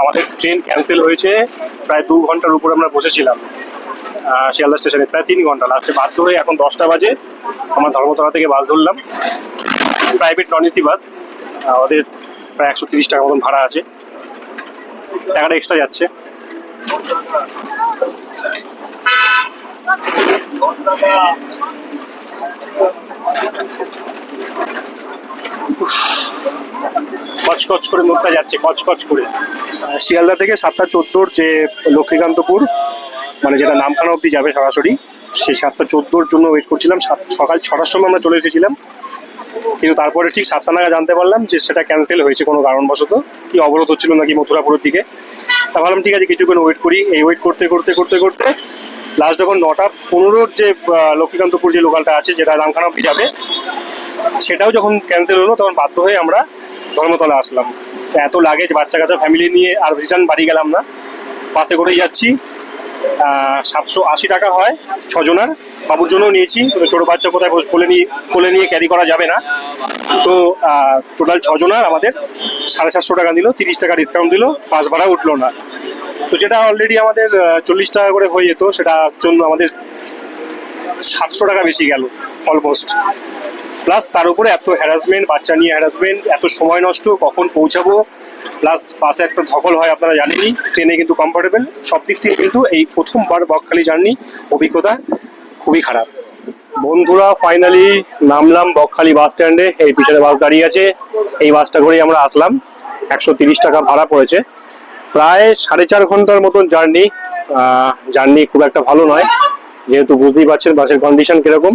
আমাদের train cancel হয়েছে। প্রায় দু ঘণ্টার উপরে আমরা বসেছিলাম। শিয়ালদা স্টেশনে প্রায় তিন ঘণ্টা। লাস্টে বাধ্য হয়ে এখন দশটা বাজে। আমরা ধর্মতলা থেকে বাস ধরলাম। প্রাইভেট নন এসি বাস আমাদের প্রায় একশো তিরিশ টাকা মতন ভাড়া আছে। টাকাটা এক্সট্রা যাচ্ছে। কচকচ করে নোটটা যাচ্ছে কচকচ করে। শিয়ালদা থেকে সাতটা চোদ্দোর যে লক্ষ্মীকান্তপুর মানে যেটা নামখানা অবধি যাবে সরাসরি, সেই সাতটা চোদ্দোর জন্য ওয়েট করছিলাম। সকাল ছটার সময় আমরা চলে এসেছিলাম। কিন্তু তারপরে ঠিক সাতটা নাগাদ জানতে পারলাম যে সেটা ক্যান্সেল হয়েছে কোনো কারণবশত। কি অবরোধ হচ্ছিল নাকি মথুরাপুরের দিকে। তা ভাবলাম, ঠিক আছে, কিছুক্ষণ ওয়েট করি। এই ওয়েট করতে করতে করতে করতে লাস্ট যখন নটা পনেরোর যে লক্ষ্মীকান্তপুর যে লোকালটা আছে, যেটা রামখানা অবধি যাবে, সেটাও যখন ক্যান্সেল হলো, তখন বাধ্য হয়ে আমরা ধর্মতলা আসলাম। তো এত লাগেজ বাচ্চা কাচ্চা ফ্যামিলি নিয়ে আর রিটার্ন বাড়ি গেলাম না। বাসে করেই যাচ্ছি। সাতশো আশি টাকা হয় ছজনার। বাবুর জন্যও নিয়েছি। ছোটো বাচ্চা কোথায় কোলে নিয়ে কোলে নিয়ে ক্যারি করা যাবে না। তো টোটাল ছজনার আমাদের সাড়ে সাতশো টাকা দিল, তিরিশ টাকা ডিসকাউন্ট দিল বাস ভাড়া উঠল না। তো যেটা অলরেডি আমাদের চল্লিশ টাকা করে হয়ে যেত, সেটার জন্য আমাদের সাতশো টাকা বেশি গেল অলমোস্ট প্লাস তার উপরে এত হ্যারাসমেন্ট বাচ্চা নিয়ে হ্যারাসমেন্ট এত সময় নষ্ট, কখন পৌঁছাবো? প্লাস বাসে একটা ধকল হয়, আপনারা জানেনই, ট্রেনে কিন্তু কমফোর্টেবল সব দিক থেকে কিন্তু এই প্রথমবার বকখালি জার্নি অভিজ্ঞতা খুবই খারাপ। বন্ধুরা ফাইনালি নামলাম বকখালি বাস স্ট্যান্ডে এই পিছনে বাস দাঁড়িয়ে আছে। এই বাসটা করেই আমরা আসলাম। একশো টাকা ভাড়া পড়েছে। প্রায় সাড়ে চার ঘণ্টার মতন জার্নি জার্নি খুব একটা ভালো নয়। যেহেতু বুঝতেই পারছেন বাসের কন্ডিশন কীরকম।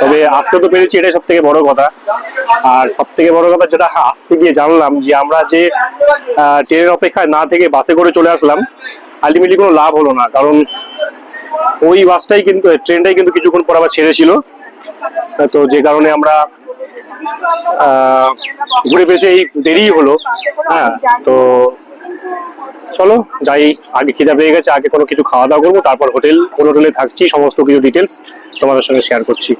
তবে আসতে তো পেরেছি, এটাই সব থেকে বড় কথা। আর সব থেকে বড় কথা যেটা আসতে গিয়ে জানলাম যে আমরা যে ট্রেনের অপেক্ষায় না থেকে বাসে করে চলে আসলাম আলটিমেটলি কোনো লাভ হলো না। কারণ ওই বাসটাই কিন্তু, ট্রেনটাই কিন্তু কিছুক্ষণ পর আবার ছেড়েছিল। তো যে কারণে আমরা ঘুরে পেয়েছে এই দেরি হলো। হ্যাঁ তো চলো, যাই, আগে খিদা পেয়ে গেছে, আগে কোনো কিছু খাওয়া দাওয়া করব, তারপর হোটেল, কোন হোটেলে থাকছি, সমস্ত কিছু ডিটেলস তোমাদের সঙ্গে শেয়ার করছি।